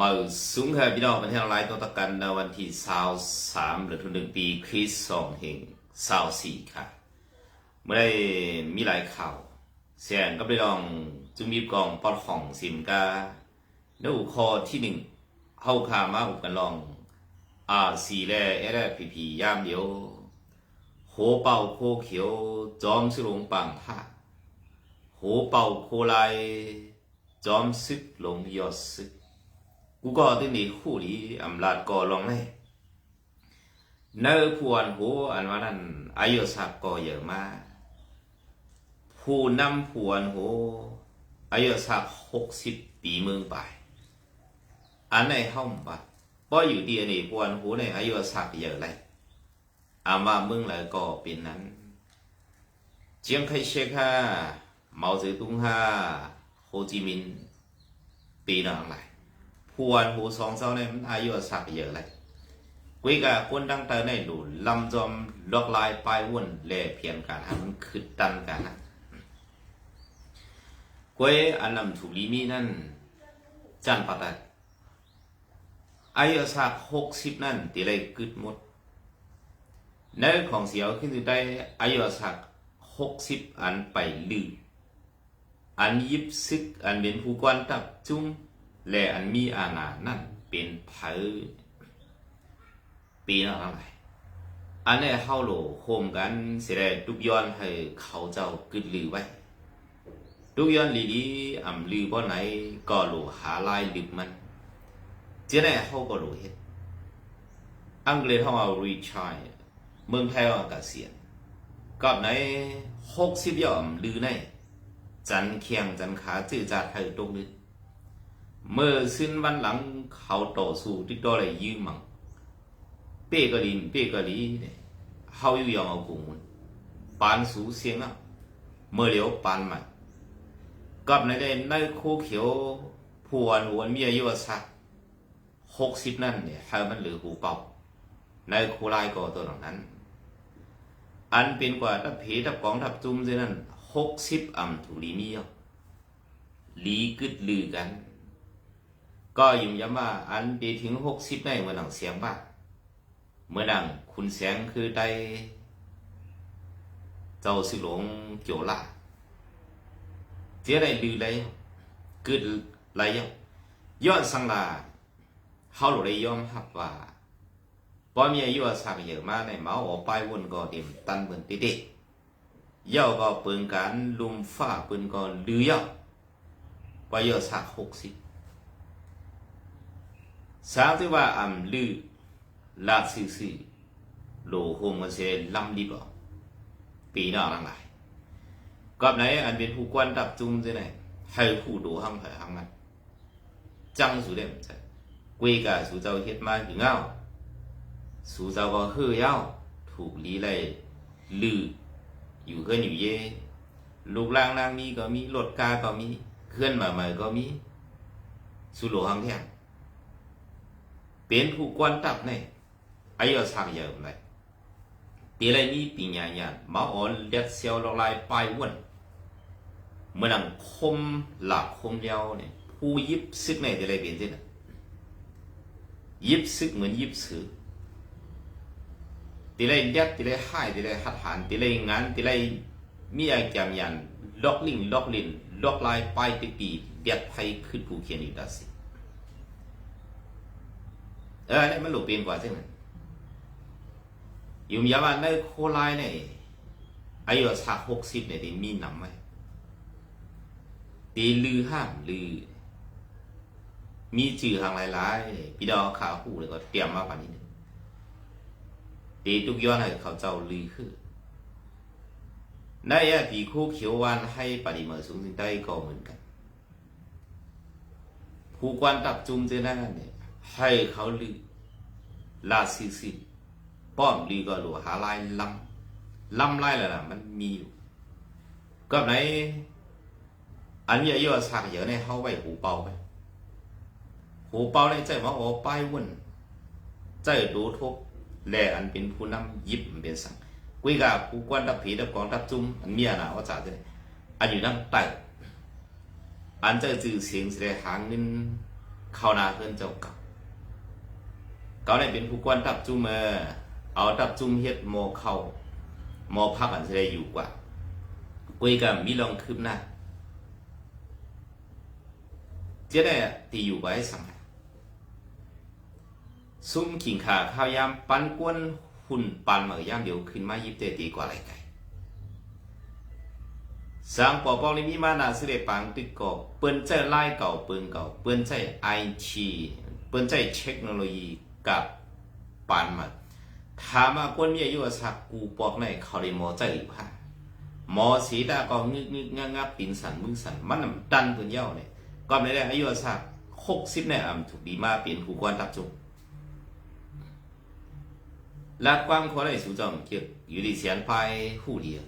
มาสูงค่ะพี่น้องประเทศออนไลน์ต้องตะกันในวันที่23หรือทุนหนึ่งปีคริสต์สองแห่ง24ค่ะเมื่อได้มีหลายข่าวเสียงก็ไปลองจึงมีกองปอดของสิมกาในหัวข้อที่หนึ่งเข้าขามาอุปกันลองอาสีแลเอแลพีพียามเดียวโหเป่าโคเขียว จอมสิลงปังท่าโหเป่าโคลายจอมซึกลงยอดซึก กูก็ที่นี่คู่นี้อำลาดก่อลองเลยเนื้อพวนหัวอันว่านั้นอายุสักก็เยอะมากผู้นำพวนหัวอายุสักหกสิบปีเมืองไปอันในห้องบัดป้ออยู่ดีนี่พวนหัวในอายุสักเยอะเลยอามาเมืองเลยก็เป็นนั้น เจียงไคเชกฮาเหมาเจ๋อตุงฮาโฮจิมินห์ปีนั้นอะไรพวนหูสองเจ้าเนี่ยมันอายุสักเยอะเลยกุยกะคนดังเตอในหลุนลำจอมลอกลายปลายวุ่นแล่เพียนกันมันคือตันกันนะกุยอันนำถูกลีมีนั่น จันปัตตอายุสักหกสิบนั่นตีเลยกึดหมดในของเสียวขึ้นได้อายุสักหกสิบอันไปลืออันยิบซึกอันเป็นผู้กวนตับจุ้ง และอันมีอาณานั่นเป็นเผอปีนั้นอะไรอันนี้เข้าโหลโฮมกันเสียทุกย้อนให้เขาเจ้ากึดลือไว้ ทุกย้อนลีดีอ่ำลือบ่ไหนก็โหลหาลายลึกมัน เจ้าแน่เขาก็โหลเฮ็ดอังกฤษเขาเอารีชายเมืองไทยเอาเกษียณกับไหนหกสิบย่อมลือในจันเคียงจันขาจื้อจาดไทยตรงนึง เมื่อสิ้นวันหลังเขาต่อสู้ที่ตัวอะไรยืมมังเป้กะลินเป้กะลีเนี่ยเขาอยู่ยองเอากุงปานสูเสียงอะเมื่อเหลียวปานใหม่กับในได้ในคู่เขียวพวนหวนเมีอายุสักหกสิบนั่นเนี่ยให้มันเหลือหูเป่าในคู่ลายก็ตัวนั้น อันเป็นกว่าทับผีทับกองทับจุ้มเท่านั้นหกสิบอ่ำถูลีเมีอะลีกึดลือกัน ก็ยิ้มย้ำว่าอันดีถึงหกสิบในเมื่อหนังเสียงบ้าเมื่อดังคุณแสงคือได้ เจ้าสิหลงเกี่ยวละเจ้าได้ลือเลยกึดไรย้อนสังลาเขาหลุดได้ยอมรับว่าพอมีอายุสักเยอะมากในเมาออกไปวนก็เต็มตันเบิ่นติดเย่าก็ปืนการลุมฟ้าปืนก็ลือย่อว่าเยอะสักหกสิบ สามที่ว่าอัมลือลาซีซีโลโฮมเซลำดีบ่ปีน้าลังไหลกับไหนอันเป็นผู้กวนดับจุ้มใช่ไหมให้ผู้ดูห้างเผยห้างมันจังสุดเด่นใช่กุยกะสู่เจ้าเฮ็ดมาถึงเงาสูเจ้าก็เฮือยาถูกลีไลลือ อยู่เฮือนอยู่เย่ลูกล่างนางมีก็มีรถกาก็มีเคลื่อนมาใหม่ก็มีสู่โลห้างแท่ง เป็นผู้กวนตับเนี่ยอายุสักเยอะเลยตีเลยมีปัญญาญาณมาอ่อนเล็ดเซียวลงลายปลายวันเมื่อนังคมหลักคมเดียวเนี่ยผู้ยิบซึกในตีเลยเป็นที่ไหนยิบซึกเหมือนยิบสือตีเลยเล็ดตีเลยให้ตีเลยหัดหันตีเลยงานตีเลยมีอะไรจำยันล็อกลิงล็อกลินล็อกลายปลายตีปีเด็ดไทยขึ้นผู้เขียนอยู่ดัสิ เออเนี่ยมันหลุดเป็นกว่าใช่ไหมอยู่มีวันในโคไลเนี่ยอายุสักหกสิบเนี่ยที่มีหนำไหมตีลือห้ามลือ มีชื่อทางหลายๆพี่ดอขาหูเลยก็เตรียมมาป่านนี้ตีทุกย้อนให้เขาเจ้าลือคือในอะตีคู่เขียววันให้ปฏิมาสูงสิได้ก็เหมือนกัน ผู้กวนตับจุ่มเจน่าเนี่ย ให้เขาลือลาซีซีป้อมลีก็หลัวหาลายลำลำลายแล้วนะมันมีอยู่ก็ไหนอันนี้อายุสักเยอะในเขาไว้หูเป่าไปหูเป่าในใจว่าโอ้ป้ายวุ่นใจดูทุกแลอันเป็นผู้นำยิบเป็นสังกุยกับผู้กวนดับผีดับกองดับจุ้มอันเมียนะว่าจ่าเลยอันอยู่นั่งไต่อันจะจื่อเสียงแสดงหางเงินเข้านาเพื่อนเจ้าก่า เก่าได้เป็นผู้กวนทับจุ่มเออเอาทับจุ่มเฮ็ดโมเข้าโมพักอันสิได้อยู่กว่ากุยกับมีลองคืบหน้าเจ๊ได้ตีอยู่ไว้สังซุ่มขิงขาข้าวยามปันกวนหุ่นปันเหมือย่างเดียวขึ้นมายิบเตตีกว่าไรไก่สร้างปอปองนี้มีมานาสิเลปังตึกกอบเปิ้นใจไล่เก่าเปิ้นเก่าเปิ้นใจไอทีเปิ้นใจเทคโนโลยี กับปานมาถามว่าคนมีอายุสักกูปอกในเขาเลยมอใจหรือผ่าหมอสีดาก็งึกงึกงักงับปินสันมึงสันมันน้ำตันตัวเย้าเนี่ยก็ไม่ได้อายุสักหกสิบเนี่ยอ่ำถูกดีมาเปลี่ยนผู้กวนตับจุกแลาความพอได้สูจอมเกี่ยวอยู่ดีเสียนไปหู้เดียว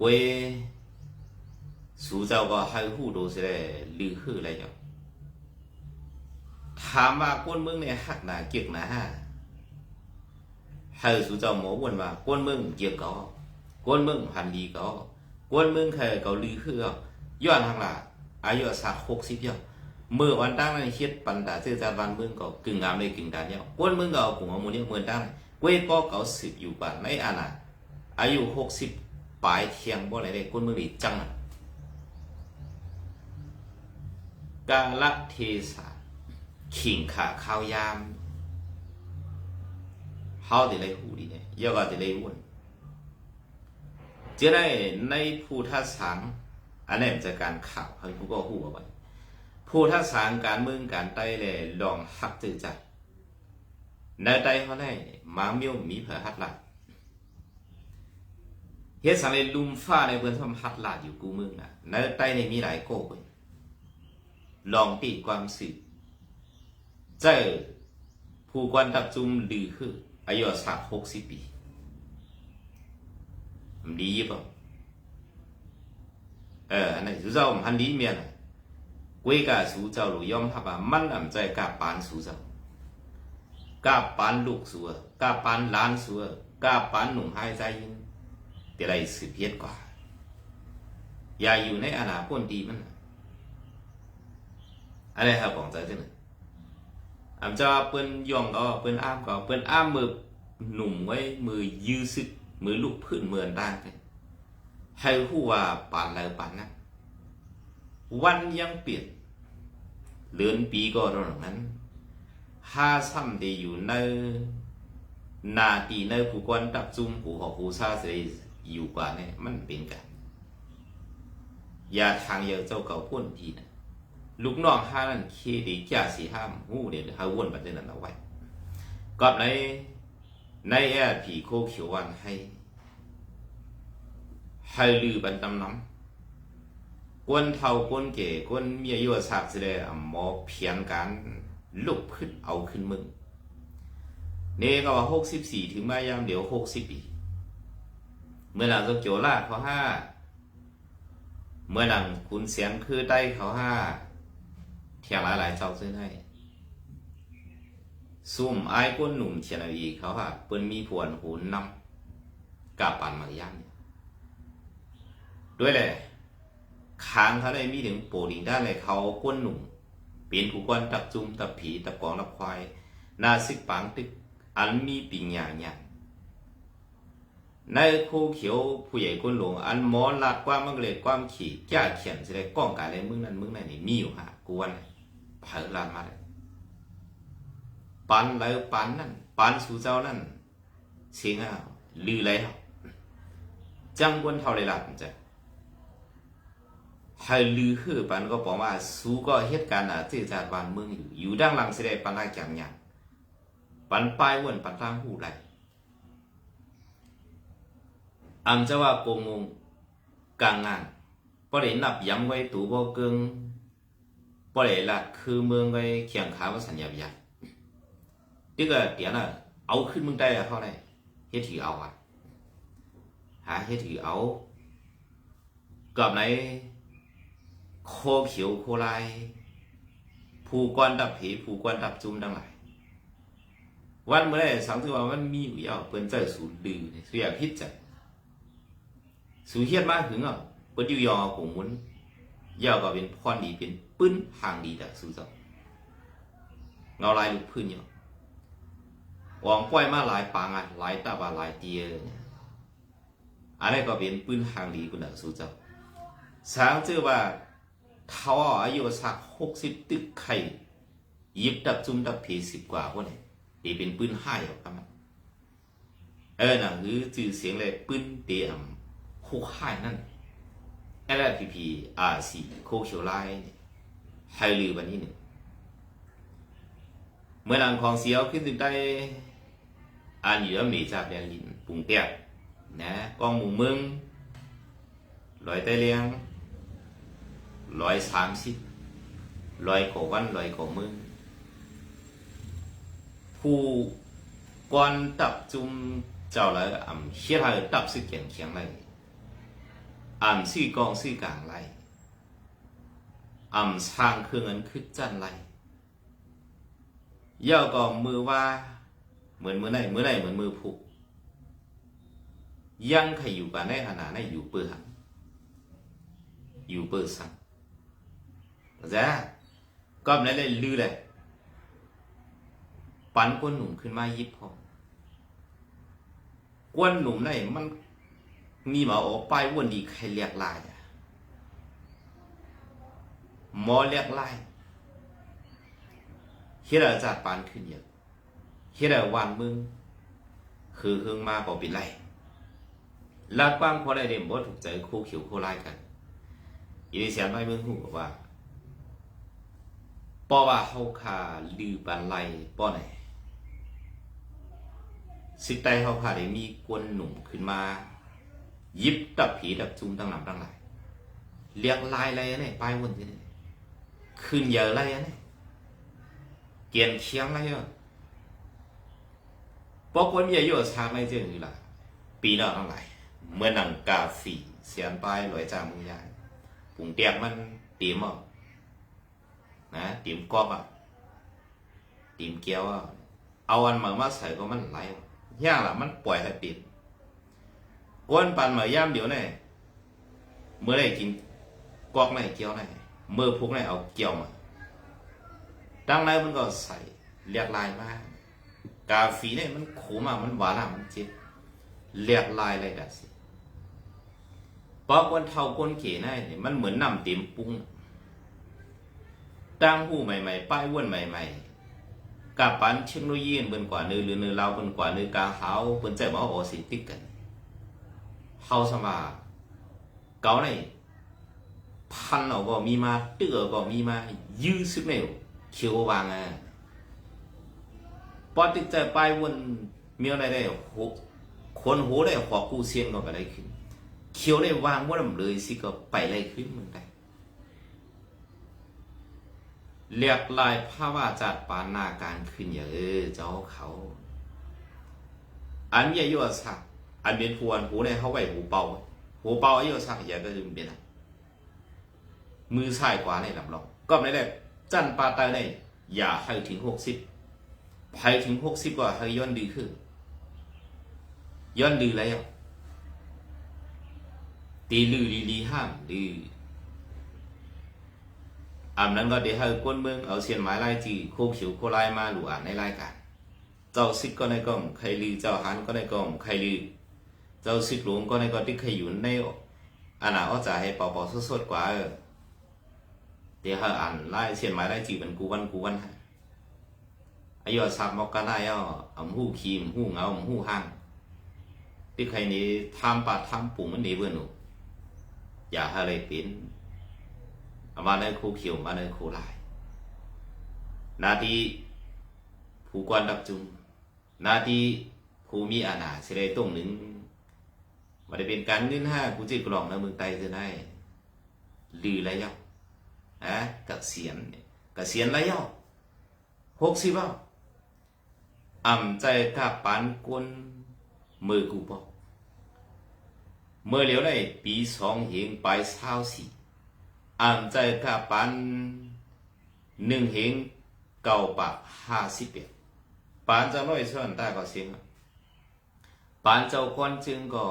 กวยสูเจ้าก็ให้หู้ดูเสียลือฮืออะไรอย่าง ถามว่าก้นมึงเนี่ยหักหนาเกียกหนาห้าให้สุเจ้าหมอวนว่าก้นมึงเกียกเกาก้นมึงพันดีเกาก้นมึงเคยเกาลือคือย้อนทางหลาอายุสักหกสิบเดียวเมื่อวันตั้งนั้นเฮ็ดปันดาเจ้าจาวันมึงก็กึ่งงามเลยกึ่งดานเนี่ยก้นมึงก็กลุ่มเอามูเนี่ยเมื่อตั้งเว้ยก็เกาสิบอยู่บ้านในอาณาอายุหกสิบปลายเทียงบ่อะไรได้ก้นมึงดีจังกาละเทศา ขิงขาข้าวยามเฮาได้เลยหูดีเนี่ยยก็ได้เลยวุ่นจะได้ในผู้ทัศสังอันนี้มันจะการข่าวให้ผู้ก็หูเอาไว้ผู้ทักษางการเมืองการไต้แลลองหักจือจัดในไต้เขาได้มาเมียวมีเผอหัดหลัดเฮ็ดสังเลยลุมฟ้าในเบือนทำหัดหลาดอยู่กูเมืองน่ะในไต้ในมีหลายโก้เว้ยลองตีความสืบ 在ผู้คนทับจุมดีคืออายุสักหกสิบปีมันดีป่ะเอออันนี้สุเจ้ามันดีเมียนะกวยกัสุเจ้าลูยอมทับมันอำใจกัปานสุเจ้ากับปานลูกสัวกับปานล้านสัวกับปานหนุ่มหายใจยินแต่ไรสืบเพียดกว่า อย่าอยู่ในอนาคตดีมันอะไรครับของใจจังเลย อำจะเปิ้นย่องก็เปิ้นอ้ามก็เปิ้นอ้ามมือหนุ่มไว้มือยื้อซึกมือลูกพื้นเมือนได้ให้ผู้ว่าปานแล้วปานนั้นวันยังเปลี่ยนเดือนปีก็ตรงนั้นห้าซ้ำด้อยู่ในนาตีในผู้กวนตับจุ่มผู้หอกผู้ซาเสยอยู่กว่าเนี่ยมันเป็นกัน อย่าทางเยอะเจ้าเก่าพ่นทีนะ ลูกน้องห้านั่นเคดีจ่าสีห้ามหูเดี๋ยวหาวนประเด็นนั้นเอาไว้กับในในแอร์ผีโคเขียววันให้ให้ลือบันตำน้ำ quân thầu quân kể quân มีอายุสักสิเลยหมอเพียงการลุกขึ้นเอาขึ้นมึงเนี่ก็ว่าหกสิบสี่ถึงมายามเดี๋ยวหกสิบปีเมื่อหลังก็โจลาดเขาห้าเมื่อหลังคุณเสียงคือได้เขาห้า เทียงหลายหลายเจ้าซื้อให้ซุ่มไอ้ก้นหนุ่มเทียนอีเขาห้าเปิ้นมีผวนหูนำกับปันมายามด้วยเลยค้างเขาได้มีถึงโปรดิงด้านเลยเขาก้นหนุ่มเปลี่ยนผู้กวนตับจุ่มตับผีตับกองตับควายนาซิกปังตึกอันมีปิญญาญาในโคเขียวผู้ใหญ่คนหลวงอันหมอลัดความมังเลยความขี่แก้เขียนจะได้ก้องกายเลยมึงนั้นมึงนั่นนี่มีอยู่ฮะกวน เผลลานมาเลยปันแล้วปันนั่นปันสู่เจ้านั่นเสียงอะลือเลยจังกวนเท่าไรล่ะมันจะให้ลือคือปันก็บอกว่าสู้ก็เหตุการณ์อะที่จากบ้านเมืองอยู่อยู่ด้านหลังเสด็จปันได้แก่มยังปันปลายวนปันทางหูไหลอันจะว่าโกงงกลางงานพอได้นับย้ำไว้ตูบ่เกิง พอได้ละคือเมืองไว้เขียงขาว่าสัญญาบิยาที่ก็เดี๋ยวน่ะเอาขึ้นเมืองได้เท่าไหร่เฮ็ดถือเอาอะหาเฮ็ดถือเอากับไหนโคเขียวโคลายผู้กวนดับผีผู้กวนดับจุ่มทั้งหลายวันเมื่อไรสังถือว่ามันมีอยู่ยาวเปิ้นใจสูดดื้อสุอยากคิดใจสูเฮียดมากถึงอะเปิ้นอยู่ยอของมุน ยาวก็เป็นพรดีเป็นปื้นห่างดีแต่สู้จบเงาลายลูกพื้นอยู่หวังปล่อยมาหลายปางอะหลายตาบาหลายเตียเนี่ยอันนี้ก็เป็นปืนหางดีกุนสู้เจ้าสางเจอว่าเท่าอายุสักหกสิบตึกไข่ยิบดับจุ่มดับเพสิบกว่าพวกนี้ตีเป็นปืนห้าอยู่ครับมันเออน่ะคือจื่อเสียงเลยปืนเตียมคู่ห้านั่น LPP RC โคเขียวไลน์ไฮลือวันนี้หนึ่งเมื่อหลังของเสียวขึ้นถึงได้อันอยู่แล้วมีจากแดนลินปุ่งเตียกนะกองหมู่เมืองลอยใต้เลียงร้อยสามสิบร้อยกว่าวันร้อยกว่าเมืองผู้ก่อนตับจุ่มเจ้าเลยอ่ำเฮียไทยตับสึกเขียงเขียงไรอ่ำซื่อกองซื่อกลา งไรอ่ำช่างเครื่องเงินคึดจันไรย่อกองมือว่า เหมือนมือไหนมือไหนเหมือนมือผูกยังใครอยู่กันในขณะนั้นอยู่เปื่ออยู่เปื่อสังจ้าก็ไม่ได้ลือเลยปันก้นหนุ่มขึ้นมายิบพอก้นหนุ่มไหนมัน มีมาออกไปวันดีใครเรียกลายอะมอเรียกลายเฮ็ดอาจารย์ปานขึ้นเยอะเฮ็ดอาวันมึงคือเฮืองมาบ่เป็นไรลาดกว้างพอได้เด่มบ่ถูกใจคู่เขียวคู่ลายกันอีนี่เสียนไว้มึงหูบอกว่าป้อว่าเฮาคาลือปันไลป้อไหนสิใต้เฮาคาได้มีกวนหนุ่มขึ้นมา ยิบดับผีดับจุ่มตั้งหนำตั้งหลายเรียกลายอะไรเนี่ยป้ายวนที่นี่ขึ้นเยอะอะไรเนี่ยเกียนเคียงอะไรอะปกวนมีอายุชาไม่เจออยู่ละปีนอกทั้งหลายเมื่อหนังกาฟีเสียนป้ายลอยจามึงยายปุ่งเตียกมันตีมอะนะตีมกอบอะตีมเกี้ยวอะเอาอันมามาใส่ก็มันไหลยากละมันปล่อยให้ปิด ก้นปันมาย่ามเดี๋ยวนี่เมื่อไรกินกอกไหนเกี่ยวไหนเมื่อพวกไหนเอาเกี่ยวมาดังนั้นมันก็ใส่เรียกลายมากกาฟีเนี่ยมันขมอะมันหวานอะมันเจ็บเรียกลายอะไรกันสิเพราะคนเท่าคนเขน่เนี่ยมันเหมือนน้ำเต็มปุ้งตั้งหูใหม่ๆป้ายว้วนใหม่ ๆกับปันเทคโนโลยีเป็นกว่าเนื้อหรือเนื้อเราเป็นกว่าเนื้อกาหาวเป็นใจมาโอสิติกกัน เฮาสมาเก่าในพันเอาก็มีมาเตื้อก็มีมายื้อซึกแนวเขียววางอะปอติดใจไปวนเมีอะไรได้หกคนโหได้หัวกูเสียนก็อะไรขึ้นเขียวได้วางว่าลำเลยสิก็ไปอะไรขึ้นมึงได้เรียกลายภาวะจัดปานนาการขึ้นอย่าเออเจ้าเขา อันเมียยัวสัก อันเป็นพวนหูในเขาไว้หูเป่าหูเป่าอายุสักอย่างก็คือเป็นมือซ้ายขวาในลำลองก็ไม่ได้จันปาตายในอย่าให้ถึงหกสิบไปถึงหกสิบก็ให้ย้อนดีขึ้นย้อนดีแล้วตีลือลีลีห้ามดีอันนั้นก็เดี๋ยวให้ก้นเมืองเอาเสียนไม้ไล่จีโคกขิวโคไลมาหลวอ่านในรายการเจ้าซิกก็ในกล่องใครลือเจ้าฮันก็ในกล่องใครลือ เจ้าซิกหลวงก็ในก็ที่เคยอยู่ในอันน่ะเขาจะให้เป่าๆสดๆกว่าเออเดี๋ยวให้อ่านไล่เสียนไม้ไล่จีเป็นกูวันกูวันฮะอายุสามมกราย่ออำหู้คีมหู้เงาอำหู้ห้างที่ใครนี้ทำปาทำปุ่มมันหนีเบื่อหนูอย่าให้อะไรเป็นมาในครูเขียวมาในครูลายนาทีผู้กวนดับจุงนาทีผู้มีอาณาเสด็จตรงหนึ่ง มาได้เป็นการเงินห้ากูจิกล่องในเมืองไทยจะได้ลือระยะอะกับเสียนกับเสียนระยะหกสิบอะอ่ำใจกับปานกวนมือกูบอกเมื่อเหลียวได้ปีสองเหงไปเศร้าสี่อ่านใจกับปันหนึ่งเหงเก่าปะห้าสิบเอ็ดปานจะน้อยส่วนแต่ก็เสียงปานเจ้าคนจึงก็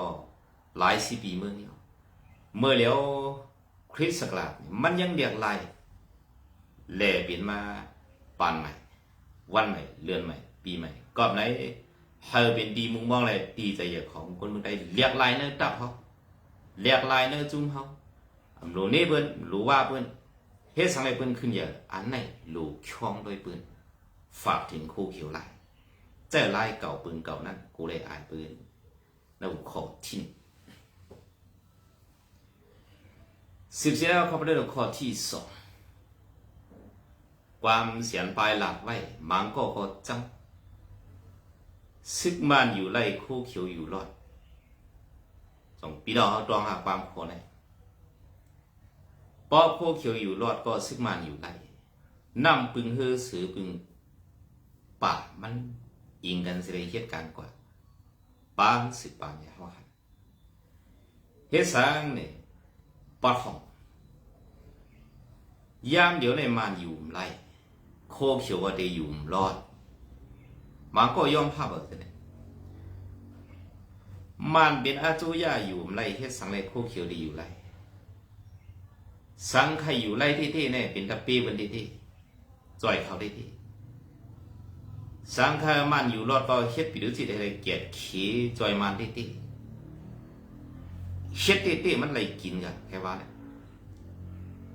หลายสิบปีเมื่อนี้เมื่อแล้วคริสต์ศักราชมันยังเรียกลายแหล่เปลี่ยนมาปานใหม่ วันใหม่เรือนใหม่ ปีใหม่กอบไหนเฮาเป็นดีมุงมองเลยดีใจอยากของคนเมืองใดเรียกลายเนื้อตับเขาเรียกลายเนื้อจุ้มเขาอำรู้นี่เปิ้นรู้ว่าเปิ้นเฮ็ดสังไรเปิ้นขึ้นเยอะอันไหนรู้ช่องโดยเปิ้นฝากถึงคู่เขียวลายเจ้าลายเก่าปืนเก่านั้นกูเลยอ่านปืนแล้วขอทิ้ง สิบเสียแล้วเขาไปเรื่องข้อที่สองความเสียนปลายหลักไว้มังก็ก็จังซึกมันอยู่ไล่คู่เขียวอยู่รอดสองปีดอกเขาตรองหาความโคในปอคู่เขียวอยู่รอดก็ซึกมันอยู่ไล่นำปึงเฮือสือปึงป่ามันยิงกันเสียเหตุการณ์กว่าปางสิบปางอย่าว่าเฮ็ดสร้างเนี่ย ปอดของยามเดี๋ยวในมันอยู่ไล่โคเขียวว่าได้อยู่รอดมันก็ย่อมภาพแบบนี้มันเป็นอาจุยาอยู่ไรเฮ็ดสังไรโคเขียวได้อยู่ไรสังใครอยู่ไรที่ที่เนี่ยเป็นตะปีบนที่ที่จ่อยเขาได้ที่สังฆมันอยู่รอดก็เฮ็ดปิดุจิได้เกียรติขีจ่อยมันที่ที่ เฮ็ดที่ที่มันไรกินกันแค่ว่าเนี่ย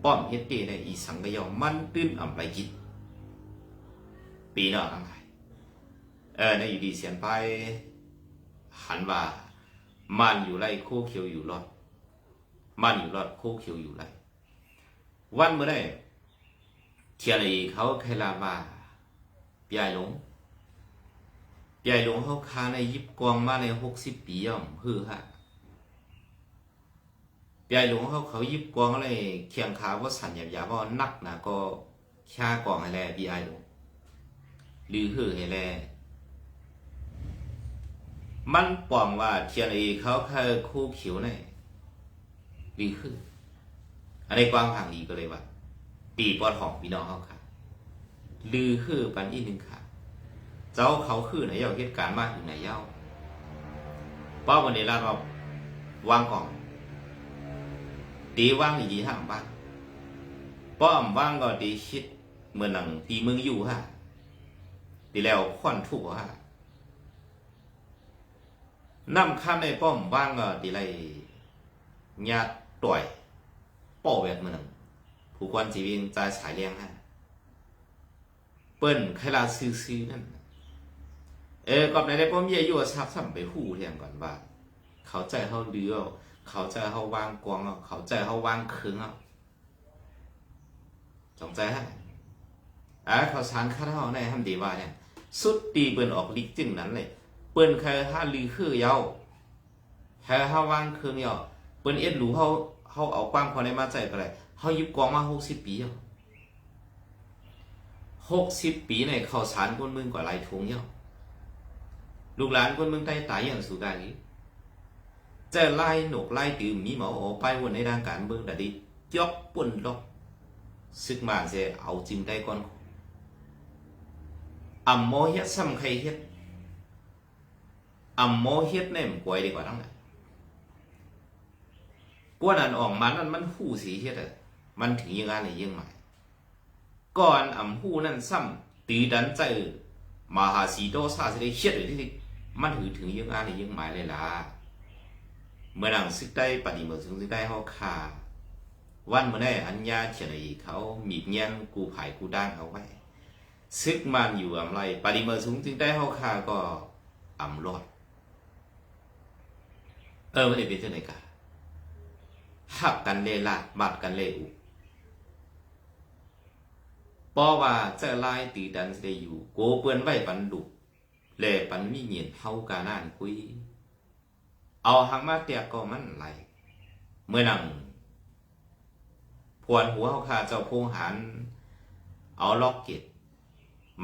ป้อมเฮ็ดที่เนี่ยอีสังกยอมันตื้นอ่ำไรกินปีนอทั้งหลายเออในอยู่ดีเสียนไป หันว่ามันอยู่ไรโคเขียวอยู่รอดมันอยู่รอดโคเขียวอยู่ไรวันเมื่อได้เทียนอีเขาใครลาว่าปียหลงปียหลงเขาคาในยิบกองมาในหกสิบปีย่อมฮือฮะ ปียหลงเขาเขายิบกองอะไรเคียงขาว่าสันหยาบยาว่านักนะก็ค่ากองอะไรปียหลงหรือหือให้แลมันปอมว่าเทียนเอเขาเคือคู่เขียวในหรือคืออันนี้กว้างห่างอีก็เลยว่าปีปอดหองพี่น้องเขาค่ะหรือคือปันอีหนึ่งค่ะ เจ้าเขาคือไหนเย้าเหตุการณ์มากอยู่ไหนเย้าป้าวันนี้ลาเราวางกล่อง ตีว่างดีห่างบ้านป้อมว่างก็ดีคิดเมือนหนังตีมึงอยู่ฮะดีแล้วควันถูกฮะน้ำข้ามในป้อมบ้างก็ดีไรญาติต่อยป่อแบบมือหนึ่งผู้ควันจีวินใจสายเลี้ยงฮะเปิ้นใครลาซื้อๆนั่นเออก่อนในในป้อมเยี่ยอยู่ชับสัมไปหูเทียงก่อนว่า เขาใจเขาเดือ เขาใจเขาว่างกวางเขาใจเขาว่างคืงอะจงใจฮะอ่าเขาสารข้าเท่าในทำดีว่าเนี่ยสุดตีเปิ้นออกลิกจึงนั้นเลยเปิ้นเคยห้าลือคือเยาแค่ห้าว่างคืงเยาเปิ้นเอ็ดรู้เขาเขาเอาความพอในมาใจก็เลยเขายิบกองมาหกสิบปีเยาหกสิบปีในเขาสารคนมืองกว่าลายทงเยาลูกหลานคนมืองใต้ตายอย่างสุดานี้ จะไล่หนกไล่ตื่มมีหมอออไปวันในด้านการเมืองแต่ดียกปุ่นลอกซึกมาเสียเอาจริงได้ก่อนอำโมเฮ็ดซ้ำใครเฮ็ดอำโมเฮ็ดเนี่ยมันกวยดีกว่าทั้งนั้นกว่านั้นออกมานั้นมันหู้สีเฮ็ดอะมันถึงยังไงเลยยังหมายก่อนอำหู้นั่นซ้ำตีดันใจมหาสีโดซาสิได้เฮ็ดเลยที่มันถือถึงยังไงเลยยังหมายเลยล่ะ เมื่อหนังซึกได้ปฏิบัติถึงซึกได้เฮาคาวันเมื่อได้อัญญาเฉลยเขามีเงี้ยนกูไผ่กูด้านเขาไว้ซึกมันอยู่อำไรปริมาสูงจึงได้เฮาคาก็อำรอดเออไม่ได้เป็นเจ้าไหนกะหักกันเลลาดบาดกันเลอุปอว่าจ้าลายตีดันสิได้อยู่โกเปื้อนไว้ปันดุแลปันมีเงียนเฮากานานคุย เอาหักมาเตียก็มันไหล เมื่อนั่งพวนหัวเฮาคาเจ้าพงหัน เอาล็อกเก็ต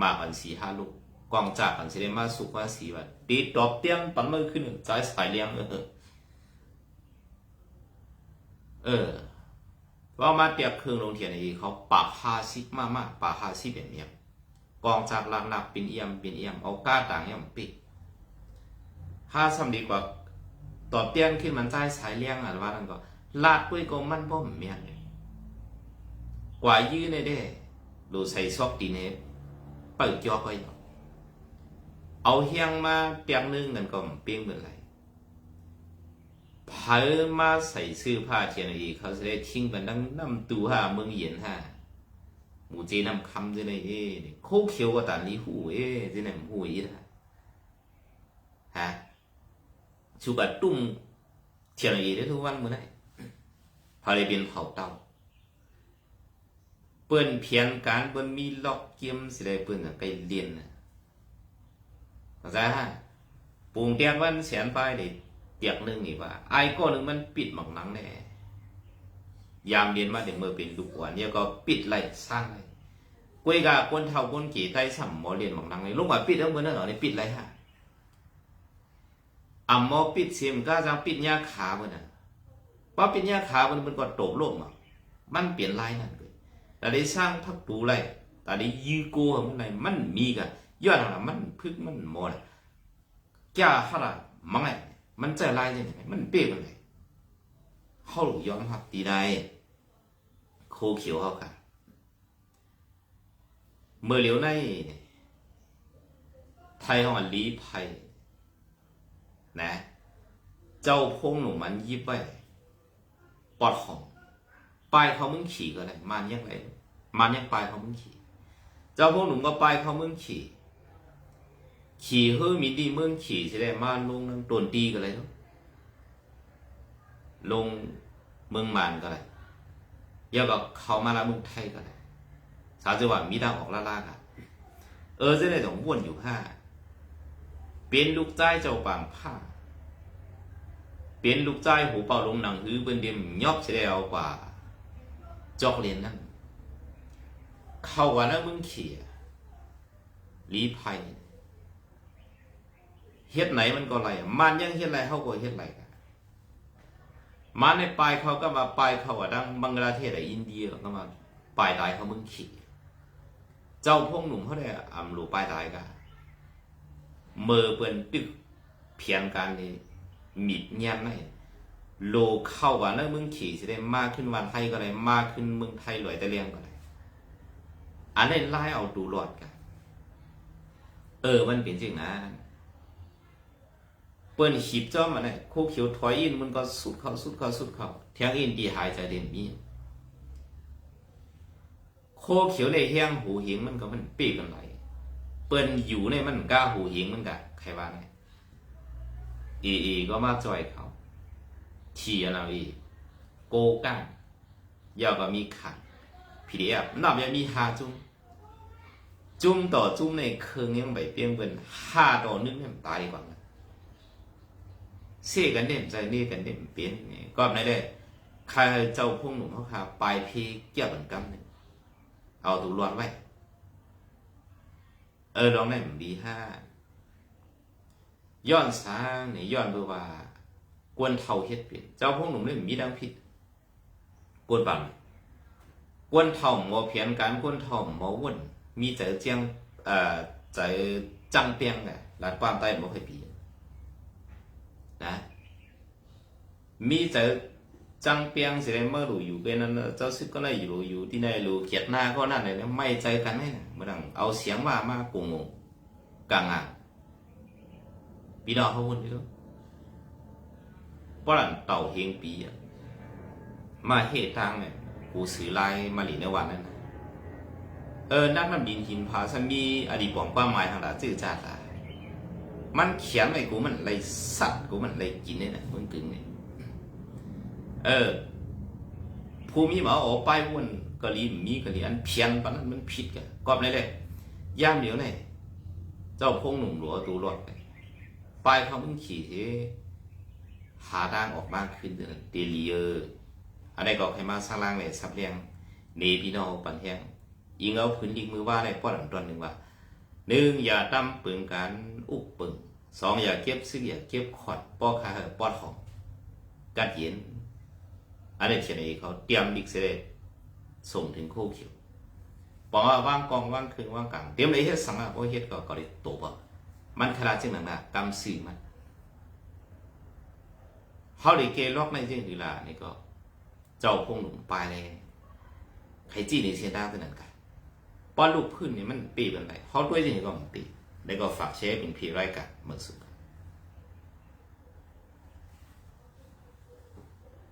มาอันสีห้าลูกกองจากอันสิได้มาสุกว่าสีว่าตีดอกเตี้ยงปันมือขึ้นใจสายเลี้ยงเออเออว่ามาเตียบเครื่องลงเทียนอีเขาปากฮาซิกมากมากปากฮาซิเป็นเมียมกองจากหลักหนักเป็นเอี่ยมเป็นเอี่ยมเอาก้าต่างเอี่ยมปิดห้าสำดีกว่า ตอบเตี้ยงขึ้นมันใจสายเลี้ยงอะว่านั่นก็ลาดปุ้ยก็มันบ่มเมียนกว่ายื้อในเด้ดูใส่ซอกตีเนฟเปิดจอกไว้อยู่เอาเฮียงมาเปียงนึงนั่นก็เปียงเหมือนไรเผามาใส่เสื้อผ้าเทียนอีกเขาจะได้ทิ้งไปนั่งน้ำตูห้าเมืองเย็นห้าหมูเจน้ำคำจะได้เอ้นี่โคเขียวก็ตานลีหูเอ้จะไหนหูอีละฮะ ชูบัดตุ้มเทียนอีได้ทุกวันมื้อไหนพาเลยเป็นเผาเตาเปิ้นเพียนการเปิ้นมีล็อกเกียมสิได้เปิ้นน่ะไปเรียนนะเข้าใจฮะปรุงเตียงวันแสนไปได้เตียกนึงนี่ว่าไอ้ก้อนหนึงมันปิดหมอกหนังแน่ยามเรียนมาเดี๋ยวเมื่อเป็นลูกหวานเนี่ยก็ปิดไหล่สร้างไล่กวยกาคนเฒ่าคนกี่ใต้สัมหมอเรียนหมอกหนังเลยลงมาปิดเอาเมื่อนั้นเหรอนี่ปิดไรฮะ อ่ำมอปิดเสียมก็จังปิดยาขาเพิ่นน่ะพอปิดยาขาเพิ่นมันก็ตกลงอะมันเปลี่ยนลายนั่นเลยแต่ได้สร้างพักปูไรแต่ได้ยื้อโกวมันไรมันมีกันย้อนอะไรมันพึกมันหมดแก่ฮะละมังไงมันใจลายยังไงมันเป๊ะมันไงเขาหลูยอมรับตีได้โคเขียวเขาค่ะเมื่อเหลียวในไทยเขาอันลีภัย นะเจ้าพงหนูมันยิบไว้ปอดของปลายเขามึงขี่ก็ได้มันยังไงมันยังปลายเขามึงขี่ เจ้าพวกหนุ่มก็ปลายเขามึงขี่ ขี่เฮ้ยมีดีเมืองขี่ใช่ไหมมาลงนั่งตวนตีก็เลยเนาะลงเมืองมานก็ได้อย่าบอกเขามาละเมืองไทยก็ได้สาวจังหวัดมีดังออกล่าๆกันเออจะได้ต้องวนอยู่ห้า เป็นลูกใจเจ้าปางผ้า เป็นลูกใจหูเป่าลงหนังหือเป็นเดียมยอบเสียแล้วกว่า จอกเรียนนั่นเข้าวันนั้นมึงเขี่ยลีภัยเฮ็ดไหนมันก็ไรมันยังเฮ็ดไรเข้าก็เฮ็ดไรกันมาในปลายเขาก็มาปลายเขาว่าดังบังกลาเทศอะอินเดียก็มาปลายตายเขามึงขี่เจ้าพวกหนุ่มเขาได้อำรูปลายตายกัน มื่อเปิ้นตึกเพียงการนี่มิดเงียบไหนโลเข้าว่านะมึงขี่สิได้มากขึ้นวันไทยก็ได้มากขึ้นเมืองไทยหลอยแต่เลี้ยงก็ได้อันนี้ไล่เอาดูรอดกัน เออมันเป็นจริงนะเปิ้นขีบจ้อมมันเนี่ยโคเขียวถอยอินมันก็สุดเข้าสุดเข้าสุดเข้าเทียงอินดีหายใจเด่นมีโคเขียวในเฮียงหูหิงมันก็มันปีกกันไหล เปิ้นอยู่ในมันกล้าหูหิงมันกะใครว่าไงอีอีก็มาจอยเขาทีอะไรอีโกกันยาวก็มีขัน PDF นับยังมีหาจุ้มจุ้มต่อจุ้มในเครื่องยังไปเปลี่ยนเป็นห้าต่อนึ่งเนี่ยตายก่อนเสียกันเด่นใจนี่กันเด่นเปลี่ยนนี่ก็ไม่ได้ใครเจ้าพวกหนุ่มเขาขาปลายพีเกี่ยวกันกำหนึ่งเอาตัวรอดไว้ เออลองได้มันดีห้าย้อนสร้างนี่ย้อนเพื่อว่ากวนเท่าเฮ็ดเปลี่ยนเจ้าพวกหนุ่มนี่มีดังผิดกวนบังกวนเท่าหมอเพียนการกวนเท่าหมอวุ่นมีใจเจียงเอ่อใจจังเปียงไงหลัดความใต้บ่เคยปีนะมีใจ จังเปียงสิได้เมื่อรู้อยู่เป็นนั้นเจ้าซึกก็ได้อยู่อยู่ที่ไหนรู้เกียรติหน้าก็นั่นเลยไม่ใจกันให้นะเมือดังเอาเสียงว่ามากุงงกลางอะพี่น้อเขาวุ่นที่รู้ปรันเต่าเฮงปีอะมาเหตุทางเนี่ยกูสื่อลายมาหลีในวันนั้นนะเออนักน้ำบินหินผาสมีอดีตปองป้าไม้ทางดาจื้อจ้าตามันเขียนไว้กูมันเลยสัตว์กูมันเลยกินเนี่ยนะมึงตึงเนี่ย เออ ภูมิหมาออกไปวุ่นกะลีมีกะลีอันเพียนปานนั้นมันผิดกันกอบเลยเลยย่ามเดียวเนี่ยเจ้าพงหนุ่มหลวตูรอดไปไปเขามึงขี่เทหาทางออกมากขึ้นเดลีเออร์อันใดก็ให้มาสร้างล่างเลยสับเลียงเนพี่น้องปันแห้งยิงเอาพื้นดิงมือว่าในป้อนหลังตอนหนึ่งว่าหนึ่งอย่าตั้มปืนการอุกปึงสองอย่าเก็บซื้ออย่าเก็บขอดป้อคาเหอป้อของกัดเย็น อันนี้เช่นนี้เขาเตรียมดิกเสด็จส่งถึงโคเขียวบอกว่าว่างกองว่างคืนว่างกลางเตรียมเลยเฮ็ดสังอะเพราะเฮ็ดก็ก็ได้ตบอะมันขนาดจึงหนังนะกำสื่มันเขาได้เกล็อกในเรื่องกีฬานี่ก็ เจ้าพงหนุ่มปลายเลยใครจี้ในเสียด้าเป็นนั่นกันป้อนลูกพื้นนี่มันปีเป็นไรเขาด้วยจริงก็มันปีแล้วก็ฝากแชร์เป็นพีรายการเมื่อสุด